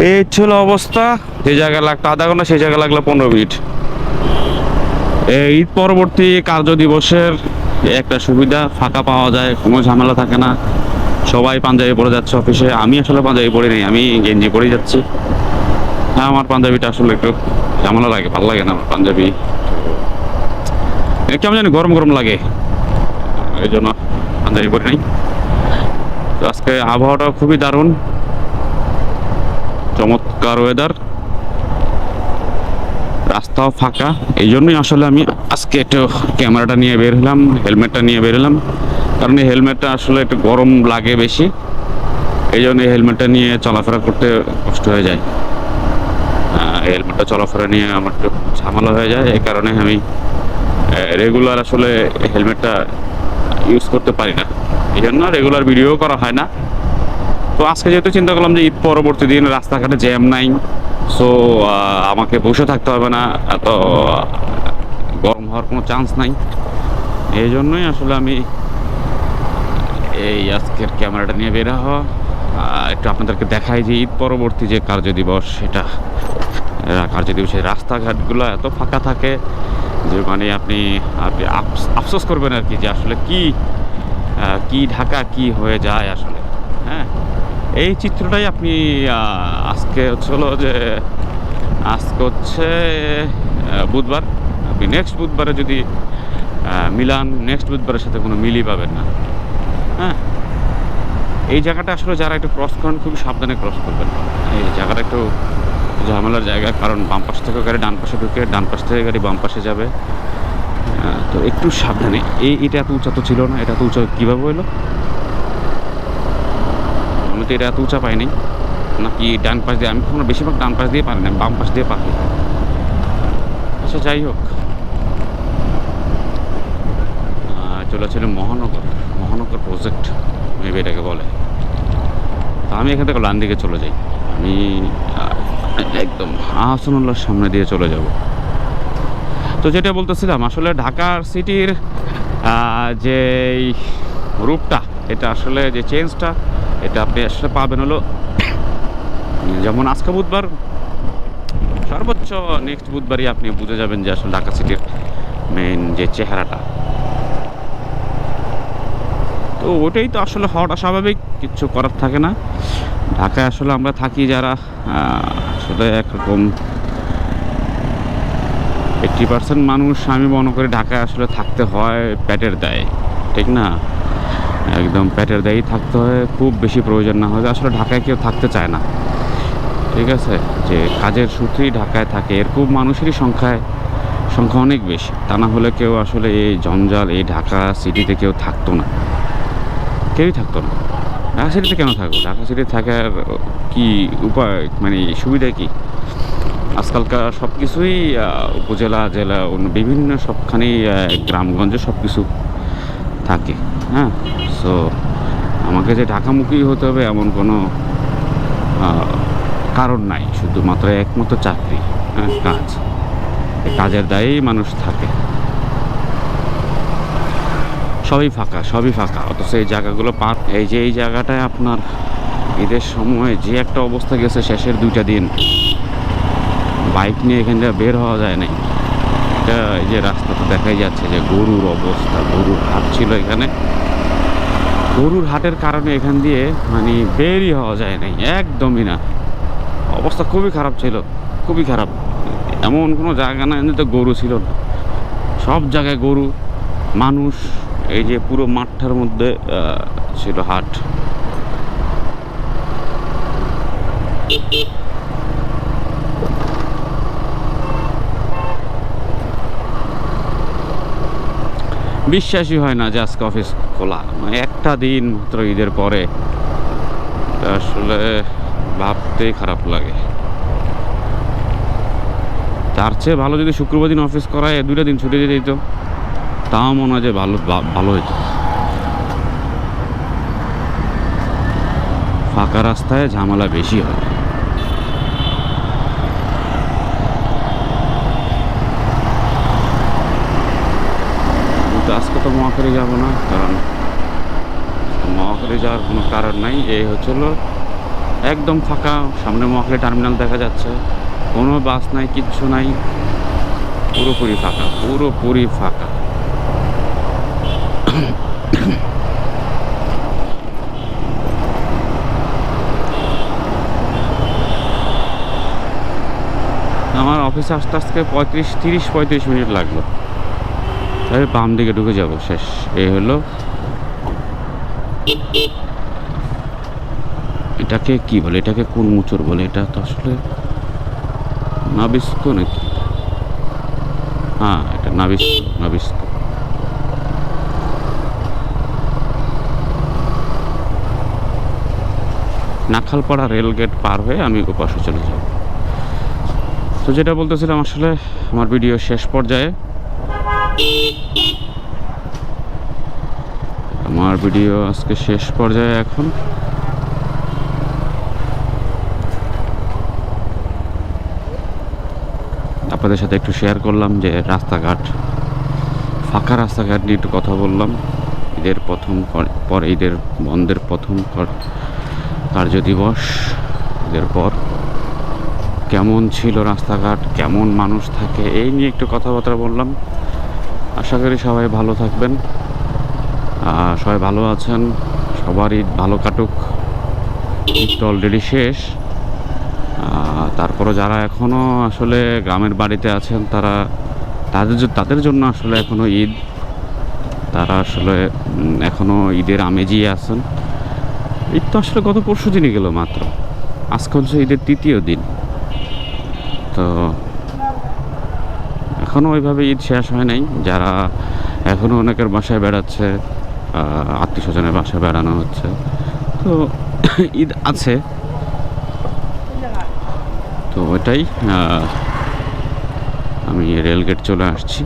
এই ছিল অবস্থা। যে জায়গায় লাগতো, আধা ঘণ্টা সেই জায়গায় লাগল পনেরো মিনিট। ঈদ পরবর্তী কার্য দিবসের একটা সুবিধা, ফাঁকা পাওয়া যায়, কোনো ঝামেলা থাকে না। সবাই পাঞ্জাবি পরে যাচ্ছে অফিসে। আমি আসলে পাঞ্জাবি পরি নাই, আমি গেঞ্জি পরেই যাচ্ছি। হ্যাঁ আমার পাঞ্জাবিটা আসলে একটু ঝামেলা লাগে, ভালো লাগে না আমার পাঞ্জাবি। কেমন জানি গরম গরম লাগে। এই জন্য পাঞ্জাবি পরি নাই। তো আজকে আবহাওয়াটা খুবই দারুণ। চমৎকার ওয়েদার রাস্তাও ফাঁকা। এই জন্যই আসলে আমি আজকে একটু ক্যামেরাটা নিয়ে বের হলাম, হেলমেটটা নিয়ে বের হলাম। কারণ এই হেলমেটটা আসলে একটু গরম লাগে বেশি। এই জন্য হেলমেটটা নিয়ে চলাফেরা করতে কষ্ট হয়ে যায়। হেলমেটটা চলাফেরা নিয়ে আমার একটু ঝামেলা হয়ে যায়। এই কারণে আমি রেগুলার আসলে হেলমেটটা ইউজ করতে পারি না। এই জন্য রেগুলার ভিডিও করা হয় না। তো আজকে যেহেতু চিন্তা করলাম যে ঈদ পরবর্তী দিন রাস্তাঘাটে জ্যাম নাই সো আমাকে বসে থাকতে হবে না, এত গরম হওয়ার কোনো চান্স নাই। এই জন্যই আসলে আমি এই আজকের ক্যামেরাটা নিয়ে বের হওয়া। একটু আপনাদেরকে দেখাই যে ঈদ পরবর্তী যে কার্য দিবস, সেটা কার্য দিবসের রাস্তাঘাটগুলো এত ফাঁকা থাকে যে মানে আপনি আপনি আফসোস করবেন আর কি যে আসলে কি কি ঢাকা কি হয়ে যায় আসলে। এই চিত্রটাই আপনি আজকে হলো যে, আজকে হচ্ছে বুধবার। আপনি নেক্সট বুধবারে যদি মিলান নেক্সট বুধবারের সাথে কোনো মিলই পাবেন না। হ্যাঁ? এই জায়গাটা আসলে যারা একটু ক্রস করেন, খুবই সাবধানে ক্রস করবেন। এই জায়গাটা একটু ঝামেলার জায়গা, কারণ বাম পাশ থেকে গাড়ি ডান পাশে ঢুকে, ডান পাশ থেকে গাড়ি বাম পাশে যাবে। তো একটু সাবধানে। এই, এটা এত উঁচা তো ছিল না, এটা এত উঁচা কীভাবে হলো আমি তো এটা এত উঁচা পাইনি। নাকি ডান পাশ দিয়ে, আমি কখনো বেশিরভাগ ডান পাশ দিয়ে পারি না বাম পাশ দিয়ে পারি। আচ্ছা যাই হোক। চলে ছিল মহানগর মহানগর প্রজেক্ট মেবি এটাকে বলে। তা আমি এখান থেকে লান দিকে চলে যাই। আমি একদম আহসানুল্লাহর সামনে দিয়ে চলে যাব। তো যেটা বলতেছিলাম, আসলে ঢাকার সিটির যে রূপটা, এটা আসলে যে চেঞ্জটা এটা আপনি আসলে পাবেন হলো যেমন আজকে বুধবার সর্বোচ্চ নেক্সট বুধবারই আপনি বুঝে যাবেন যে আসলে ঢাকা সিটির মেন যে চেহারাটা। তো ওটাই তো আসলে হওয়াটা স্বাভাবিক কিচ্ছু করার থাকে না। ঢাকায় আসলে আমরা থাকি যারা আসলে একরকম এইট্টি পার্সেন্ট মানুষ, আমি মনে করি ঢাকায় আসলে থাকতে হয় পেটের দেয়, ঠিক না? একদম পেটের দায়েই থাকতে হয়, খুব বেশি প্রয়োজন না হয়। আসলে ঢাকায় কেউ থাকতে চায় না। ঠিক আছে? যে কাজের সূত্রেই ঢাকায় থাকে। এরকম মানুষেরই সংখ্যায়, সংখ্যা অনেক বেশি। তা না হলে কেউ আসলে এই জঞ্জাল, এই ঢাকা সিটিতে কেউ থাকতো না। কেউই থাকতো না। ঢাকা সিটিতে কেন থাকব? ঢাকা সিটি থাকার কি উপায় মানে সুবিধা কি? আজকালকার সব কিছুই উপজেলা, জেলা, অন্য বিভিন্ন সবখানেই গ্রামগঞ্জে সব কিছু থাকে। হ্যাঁ সো আমাকে যে ঢাকামুখী হতে হবে এমন কোনো কারণ নাই, শুধুমাত্র একমাত্র চাকরি হ্যাঁ কাজ। কাজের দায়েই মানুষ থাকে। সবই ফাঁকা সবই ফাঁকা, অথচ এই জায়গাগুলো পার, এই যে এই জায়গাটায় আপনার ঈদের সময় যে একটা অবস্থা গেছে শেষের দুইটা দিন, বাইক নিয়ে এখান থেকে বের হওয়া যায় নাই। এটা এই যে রাস্তাটা দেখাই যাচ্ছে যে গরুর অবস্থা, গরুর হাট ছিল এখানে। গরুর হাটের কারণে এখান দিয়ে মানে বেরই হওয়া যায় নাই, একদমই না। অবস্থা খুবই খারাপ ছিল, খুবই খারাপ। এমন কোনো জায়গা না তো গরু ছিল না। সব জায়গায় গরু, মানুষ, এই যে পুরো মাঠটার মধ্যে ছিল হাট। বিশ্বাসই হয় না যে আজকে অফিস খোলা। মানে একটা দিন মাত্র ঈদের পরে। আসলে ভাবতেই খারাপ লাগে। তার চেয়ে ভালো যদি শুক্রবার দিন অফিস করায় দুইটা দিন ছুটি দিয়ে দিত, তাও মনে হয় যে ভালো ভালো হতো ফাঁকা রাস্তায় ঝামেলা বেশি হয়। আজকে তো মহাখালী যাব না, কারণ মহাখালী যাওয়ার কোনো কারণ নাই। এই হচ্ছিল একদম ফাঁকা, সামনে মহাখালী টার্মিনাল দেখা যাচ্ছে। কোনো বাস নাই, কিচ্ছু নাই, পুরোপুরি ফাঁকা পুরোপুরি ফাঁকা। আমার অফিসে আসতে আসতে পঁয়ত্রিশ, তিরিশ, পঁয়ত্রিশ মিনিট লাগল। তাহলে বাম দিকে ঢুকে যাব, শেষ। এই হলো এটাকে কি বলে? এটাকে কোন মুচর বলে? এটা তো আসলে নাবিস্ক নাকি? হ্যাঁ এটা Nabisco Nabisco. Nakhalpara rail gate পার হয়ে আমি ওপাশে চলে যাব। তো যেটা বলতেছিলাম আসলে আমার ভিডিও শেষ পর্যায়ে আমার ভিডিও আজকে শেষ পর্যায়ে এখন। আপনাদের সাথে একটু শেয়ার করলাম যে রাস্তাঘাট, ফাঁকা রাস্তাঘাট নিয়ে একটু কথা বললাম। ঈদের প্রথম পর- ঈদের বন্ধের প্রথম কর- কার্য দিবস, ঈদের পর কেমন ছিল রাস্তাঘাট, কেমন মানুষ থাকে, এই নিয়ে একটু কথাবার্তা বললাম। আশা করি সবাই ভালো থাকবেন। সবাই ভালো আছেন, সবার ঈদ ভালো কাটুক। ঈদ তো অলরেডি শেষ। তারপরে যারা এখনও আসলে গ্রামের বাড়িতে আছেন, তারা তাদের তাদের জন্য আসলে এখনও ঈদ। তারা আসলে এখনও ঈদের আমেজই আছেন। ঈদ তো আসলে গত পরশু দিনই গেল মাত্র। আজকে হচ্ছে ঈদের তৃতীয় দিন। তো এখনও ওইভাবে ঈদ শেষ হয় নাই। যারা এখনও অনেকের বাসায় বেড়াচ্ছে আত্মীয় স্বজনের বাসায় বেড়ানো হচ্ছে। তো ঈদ আছে। তো ওইটাই আমি রেলগেট চলে আসছি।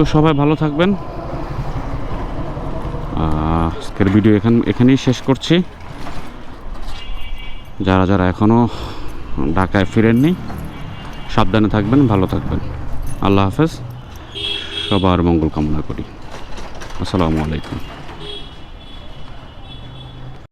তো সবাই ভালো থাকবেন। আজকের ভিডিও এখান এখানেই শেষ করছি। যারা যারা এখনও ঢাকায় ফিরেননি, সাবধানে থাকবেন, ভালো থাকবেন। আল্লাহ হাফেজ। সবার মঙ্গল কামনা করি। আসসালামু আলাইকুম।